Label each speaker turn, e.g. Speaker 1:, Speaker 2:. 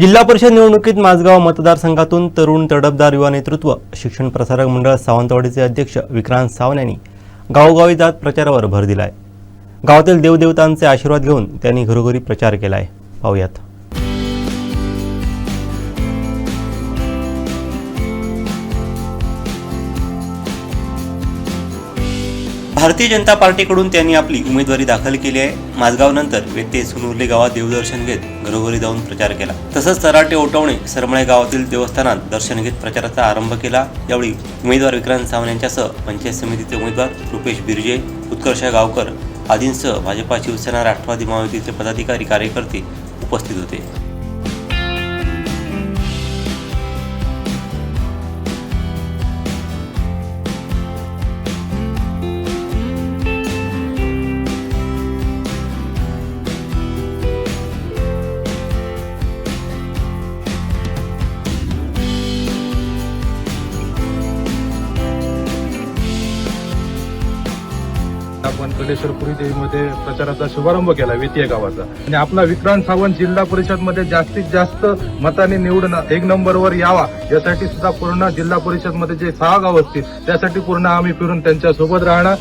Speaker 1: जिल्हा परिषद निवडणुकीत माझगाव मतदारसंघातून तरुण तडफदार युवा नेतृत्व शिक्षण प्रसारक मंडळ सावंतवाडीचे अध्यक्ष विक्रांत सावन यांनी गावोगावी जात प्रचारावर भर दिला आहे गावातील देवदेवतांचे आशीर्वाद घेऊन त्यांनी घरोघरी प्रचार केला आहे पाहूयात. भारतीय जनता पार्टीकडून त्यांनी आपली उमेदवारी दाखल केली आहे. माझगावनंतर व्यक्ती सुनुर्ले गावात देवदर्शन घेत घरोघरी जाऊन प्रचार केला. तसंच तराटे ओटवणे सरमळे गावातील देवस्थानात दर्शन घेत प्रचाराचा आरंभ केला. यावेळी उमेदवार विक्रांत सावंत यांच्यासह पंचायत समितीचे उमेदवार रुपेश बिर्जे उत्कर्ष गावकर आदींसह भाजपा शिवसेना राष्ट्रवादी महायुतीचे पदाधिकारी कार्यकर्ते उपस्थित होते.
Speaker 2: आपण कडेश्वरपुरी देवीमध्ये प्रचाराचा शुभारंभ केला वेती गावाचा. आणि आपला विक्रांत सावंत जिल्हा परिषदमध्ये जास्तीत जास्त मताने निवडून एक नंबरवर यावा यासाठी सुद्धा पूर्ण जिल्हा परिषदमध्ये जे सहा गाव असतील त्यासाठी पूर्ण आम्ही फिरून त्यांच्यासोबत राहणार.